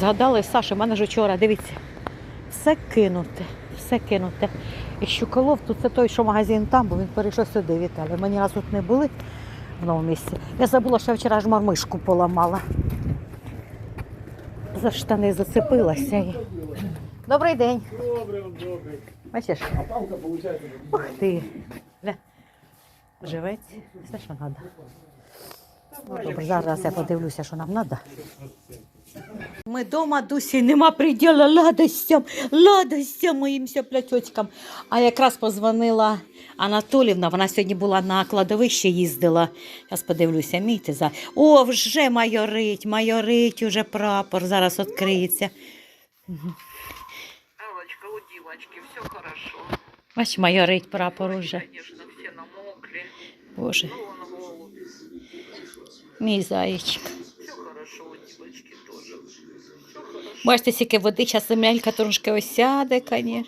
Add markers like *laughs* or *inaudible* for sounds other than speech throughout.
Згадали Саша, в мене ж вчора, дивіться, все кинуте, все кинуте. І Щуколов, тут це той, що магазин там, бо він перейшов сюди, Віталій. Ми ні разу тут не були в новому місці. Я забула, що я вчора ж мармишку поламала. За штани зацепилася. Добрий день. Добре, добре. Бачиш? А палка виходить. Ух ти. Живець, все, що треба. Ну, добре, зараз я подивлюся, що нам треба. Ми вдома досі нема приділа ладостям, ладостям моїм сяплятьоцькам. А якраз позвонила Анатолівна, вона сьогодні була на кладовище, їздила. Зараз подивлюся, мійте за. О, вже майорить, майорить уже прапор, зараз відкриється. Алочка, у девочки, все хорошо. Бач, майорить прапор уже. Боже, Ну. Мій зайчик. Бачите, скільки води, зараз землянька трошки осяде, звісно.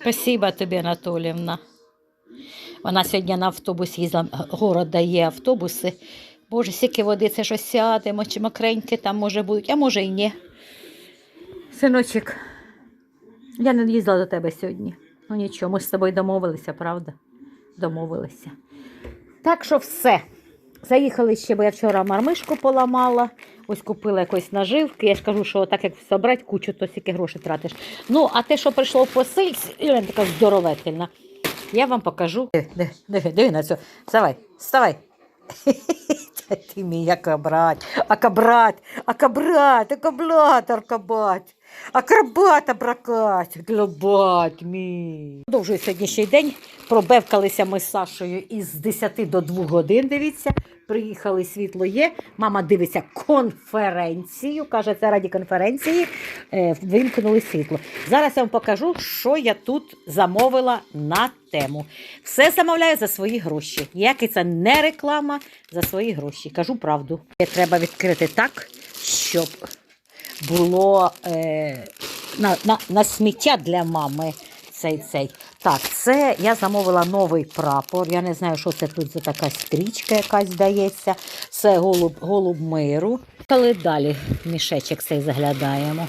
Спасибо тобі, Анатоліївна. Вона сьогодні на автобусі їздила, город дає автобуси. Боже, скільки води, це ж осяде, мочі мокреньке там може бути, а може і ні. Синочок, я не їздила до тебе сьогодні. Ну нічого, ми з тобою домовилися, правда? Домовилися. Так що все. Заїхали ще, бо я вчора мармишку поламала. Ось купила якоїсь наживки. Я ж кажу, що так як собрати кучу, то стільки грошей тратиш. Ну, а те, що прийшло в посильці, і вона така здоровительна. Я вам покажу. Диви, диви, на цю. Вставай, вставай. *laughs* Та ти мій акабрат, акабрат, акабрат, акаблат, аркабат, акробат, абракат, глобат мій. Продовжую сьогоднішній день. Пробевкалися ми з Сашою із 10 до 2 годин, дивіться. Приїхали, світло є. Мама дивиться конференцію. Каже, це раді конференції. Е, вимкнули світло. Зараз я вам покажу, що я тут замовила на тему. Все замовляю за свої гроші. Ніякий це не реклама за свої гроші. Кажу правду. Треба відкрити так, щоб було е, на, на, на сміття для мами. Цей, цей. Так, це я замовила новий прапор. Я не знаю, що це тут за така стрічка якась здається. Це голуб, голуб миру. Коли далі мішечок цей заглядаємо.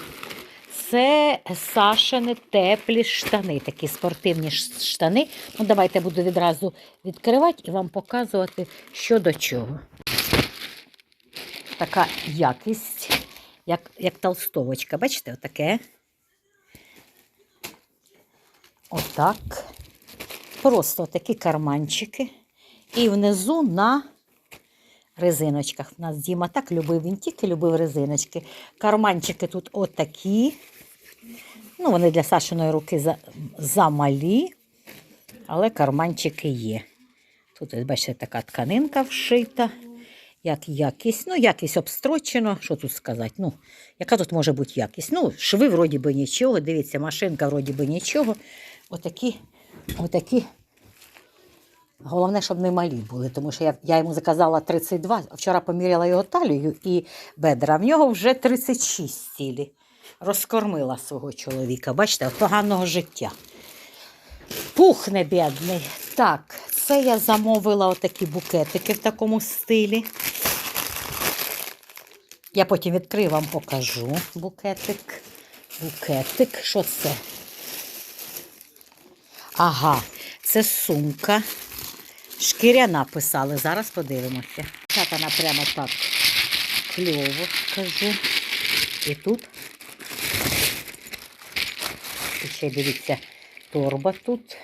Це Сашини теплі штани, такі спортивні штани. Ну, давайте буду відразу відкривати і вам показувати, що до чого. Така якість, як, як толстовочка. Бачите, отаке. Отак. Просто такі карманчики. І внизу на резиночках. У нас Діма так любив, він тільки любив резиночки. Карманчики тут отакі. Ну, вони для Сашиної руки замалі, але карманчики є. Тут, бачите, така тканинка вшита. Як якість, ну, якість обстрочено, що тут сказати? Ну, яка тут може бути якість? Ну, шви вроді би нічого, дивіться, машинка вроді би нічого. Отакі, отакі. Головне, щоб не малі були, тому що я, я йому заказала 32, а вчора поміряла його талію і бедра. В нього вже 36 цілі. Розкормила свого чоловіка. Бачите, поганого життя. Пухне бідний. Так, це я замовила отакі букетики в такому стилі. Я потім відкрию вам покажу букетик. Букетик. Що це? Ага, це сумка. Шкіряна писали. Зараз подивимося. Так вона прямо так кльово скажу. І тут. І ще дивіться, торба тут.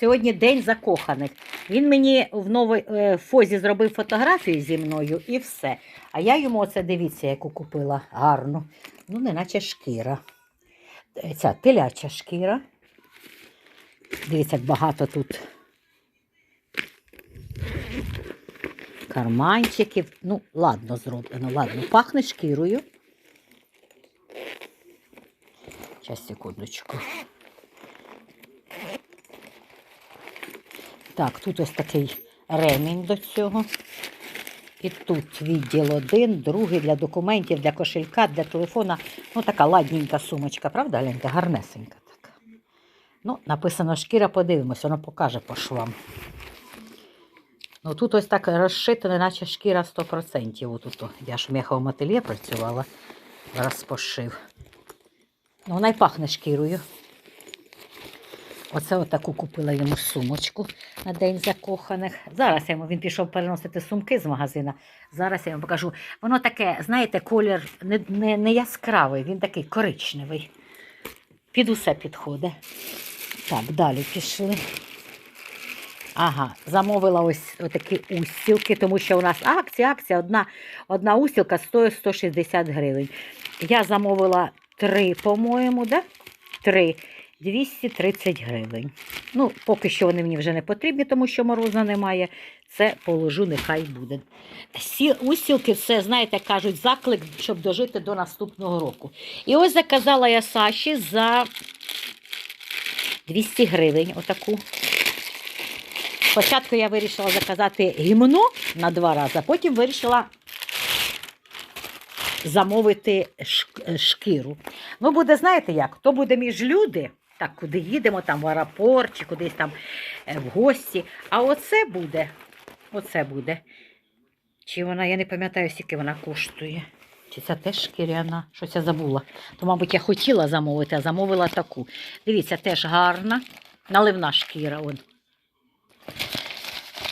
Сьогодні день закоханих. Він мені в новій е, фозі зробив фотографію зі мною і все. А я йому оце дивіться, яку купила гарну. Ну, не наче шкіра. Е, Ця теляча шкіра. Дивіться, як багато тут карманчиків. Ну, ладно зроблено, ладно. Пахне шкірою. Зараз, секундочку. Так, тут ось такий ремінь до цього. І тут відділ один, другий для документів, для кошелька, для телефона. Ну, така ладненька сумочка, правда, Ленька? Гарнесенька така. Ну, написано шкіра, подивимось, воно покаже по швам. Ну тут ось так розшито, наче шкіра 100%. Отут. Я ж в м'яховому ательє працювала, раз пошив. Ну, вона й пахне шкірою. Оце отаку купила йому сумочку на День закоханих. Зараз я йому він пішов переносити сумки з магазина. Зараз я вам покажу. Воно таке, знаєте, колір не, не, не яскравий, він такий коричневий. Під усе підходить. Так, далі пішли. Ага, замовила ось такі устілки, тому що у нас акція, акція, одна, одна устілка стоїть 160 гривень. Я замовила три, по-моєму, да? Три. 230 гривень. Ну, поки що вони мені вже не потрібні, тому що мороза немає. Це положу, нехай буде. Сі, устілки, це, знаєте, кажуть, заклик, щоб дожити до наступного року. І ось заказала я Саші за 200 гривень отаку. Спочатку я вирішила заказати гімно на два рази, потім вирішила замовити шкіру. Ну, буде, знаєте як? То буде між люди, так, куди їдемо, там в аеропорт чи кудись там е, в гості. А оце буде, оце буде. Чи вона, я не пам'ятаю, скільки вона коштує. Чи це теж шкіряна? Щось я забула. То, мабуть, я хотіла замовити, а замовила таку. Дивіться, теж гарна. Наливна шкіра. Он.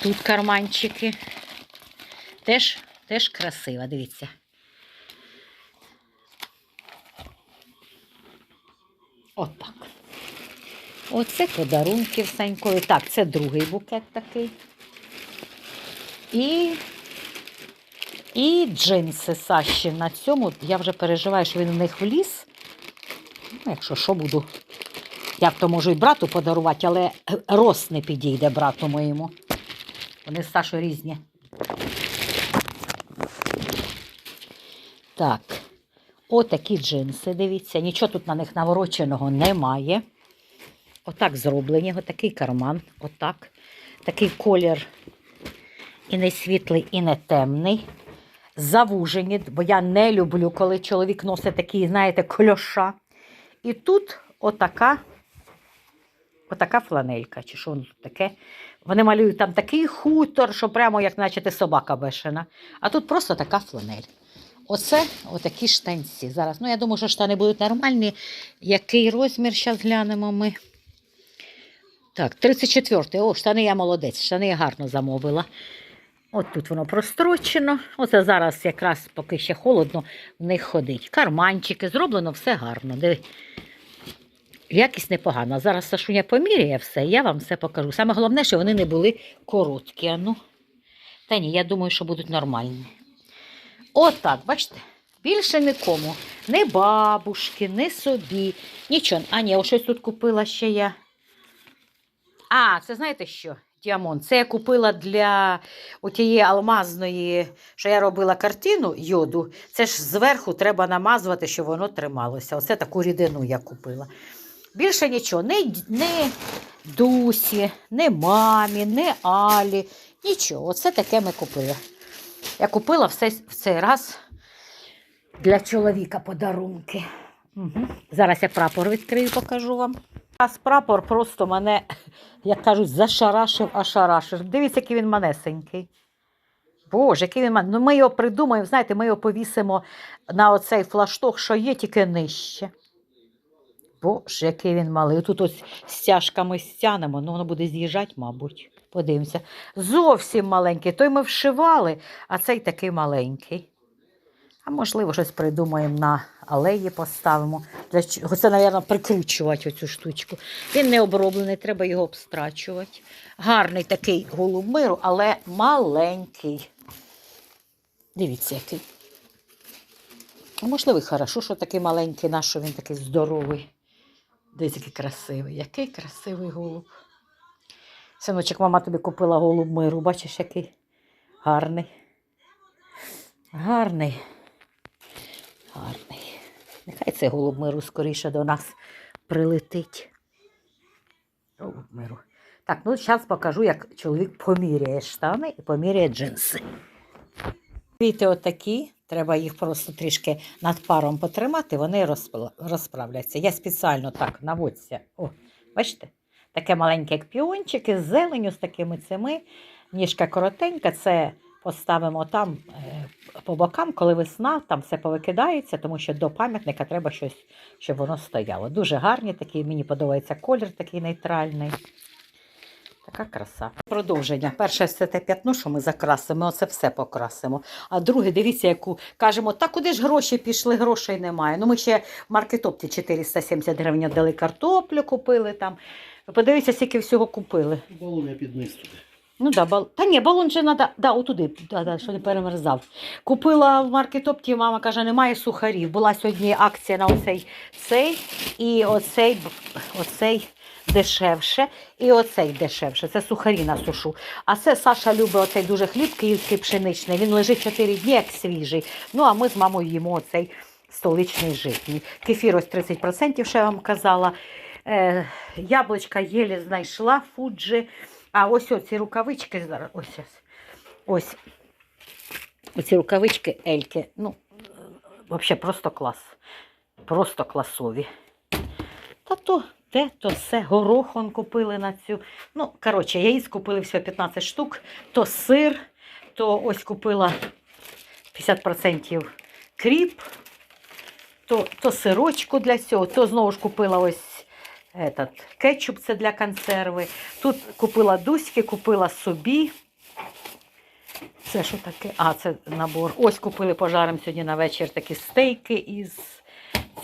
Тут карманчики. Теж, теж красива, дивіться. Отак. Оце подарунки в Санькові. Так, це другий букет такий. І, і джинси Саші на цьому. Я вже переживаю, що він в них вліз. Ну, якщо що буду. Я б то можу і брату подарувати, але рост не підійде брату моєму. Вони з Сашою різні. Так. Отакі джинси, дивіться. Нічого тут на них навороченого немає. Отак зроблені, отакий карман, отак. Такий колір і не світлий, і не темний. Завужені, бо я не люблю, коли чоловік носить такі, знаєте, кольоша. І тут отака, отака фланелька, чи що воно тут таке. Вони малюють там такий хутор, що прямо як наче собака бешена. А тут просто така фланель. Оце отакі штанці. Зараз. Ну, я думаю, що штани будуть нормальні. Який розмір? Зараз глянемо ми. Так, 34-й. О, штани я молодець. Штани я гарно замовила. От тут воно прострочено. Оце зараз якраз поки ще холодно, в них ходить. Карманчики, зроблено все гарно. Диви. Якість непогана. Зараз Сашуня поміряє все, я вам все покажу. Саме головне, що вони не були короткі. Ну. Та ні, я думаю, що будуть нормальні. Отак, бачите? Більше нікому. Ні бабушки, ні собі. Нічого. А ні, ось щось тут купила ще я. А, це знаєте що? Діамон. Це я купила для отієї алмазної, що я робила картину йоду. Це ж зверху треба намазувати, щоб воно трималося. Оце таку рідину я купила. Більше нічого. Не, не Дусі, не мамі, не Алі. Нічого. Оце таке ми купили. Я купила все в цей раз для чоловіка подарунки. Угу. Зараз я прапор відкрию, покажу вам. Прапор просто мене, як кажуть, зашарашив, ошарашив. Дивіться, який він манесенький. Боже, який він ман... Ну, ми його придумаємо, знаєте, ми його повісимо на оцей флашток, що є, тільки нижче. Боже, який він малий. Тут ось стяжками стянемо, ну воно буде з'їжджати, мабуть. Подивимося. Зовсім маленький. Той ми вшивали, а цей такий маленький. А можливо, щось придумаємо на алеї поставимо. Для чого? Це, мабуть, прикручувати оцю штучку. Він не оброблений, треба його обстрачувати. Гарний такий голуб миру, але маленький. Дивіться, який. Можливо, хорошо, що такий маленький, наш, що він такий здоровий. Дивіться, який красивий. Який красивий голуб. Синочок, мама тобі купила голуб миру, бачиш, який гарний. Гарний. Гарний. Нехай цей голуб миру скоріше до нас прилетить. Голуб миру. Так, ну зараз покажу, як чоловік поміряє штани і поміряє джинси. Квіти отакі, треба їх просто трішки над паром потримати, вони розправляться. Я спеціально так наводься. О, бачите? Таке маленьке, як піончики, з зеленю, з такими цими. ніжка коротенька, це поставимо там е, по бокам, коли весна, там все повикидається, тому що до пам'ятника треба щось, щоб воно стояло. Дуже гарні такі, мені подобається колір такий нейтральний. Така краса. Продовження. Перше це те п'ятно, що ми закрасимо, оце все покрасимо. А друге, дивіться, яку кажемо, та куди ж гроші пішли, грошей немає. Ну, ми ще в маркетопті 470 гривень дали картоплю, купили там. Подивіться, скільки всього купили. Балон я підниз туди. Ну да, бал... Та ні, балон же треба, да, отуди, да, да, що не перемерзав. Купила в маркетопті, мама каже, немає сухарів. Була сьогодні акція на оцей цей і оцей, оцей дешевше, і оцей дешевше. Це сухарі на сушу. А це Саша любить оцей дуже хліб київський пшеничний. Він лежить 4 дні, як свіжий. Ну, а ми з мамою їмо оцей столичний житній. Кефір ось 30%, що я вам казала. Е, яблучка єлі знайшла, фуджі. А ось ці рукавички зараз. Ось ось. Оці рукавички Ельки. Ну, взагалі просто клас. Просто класові. Та то те, то все. Горох он купили на цю. Ну, коротше, яїць купили всього 15 штук. То сир, то ось купила 50% кріп, то, то сирочку для цього, то знову ж купила ось этот, кетчуп це для консерви. Тут купила дуськи, купила собі. Це що таке? А, це набор. Ось купили пожаром сьогодні на вечір такі стейки із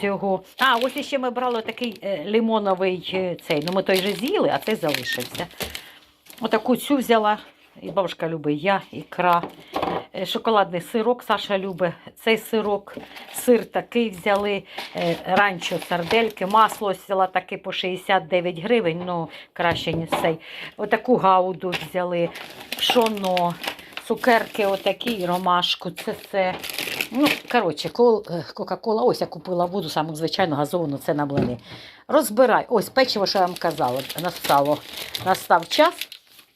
цього. А, ось іще ми брали такий е, лимоновий е, цей. Ну, ми той же з'їли, а цей залишився. Отаку цю взяла. І бабушка любить я, ікра. Е, Шоколадний сирок Саша любить. Цей сирок, сир такий взяли. Е, Ранчо сардельки, масло взяла таке по 69 гривень, ну краще, ніж цей. Отаку гауду взяли, пшоно, цукерки отакі, ромашку, це все. Ну, коротше, е, Кока-Кола, ось я купила воду, саму звичайну газовану, це на блини. Розбирай. Ось печиво, що я вам казала, настало. Настав час,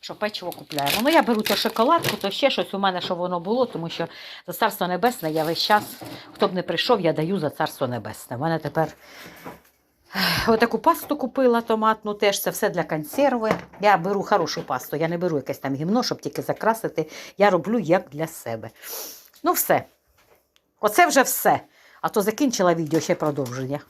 що печиво купляємо. Ну, я беру то шоколадку, то ще щось у мене, щоб воно було, тому що за царство небесне я весь час, хто б не прийшов, я даю за царство небесне. У мене тепер отаку пасту купила томатну, теж це все для консерви. Я беру хорошу пасту, я не беру якесь там гімно, щоб тільки закрасити. Я роблю як для себе. Ну, все. Оце вже все. А то закінчила відео ще продовження.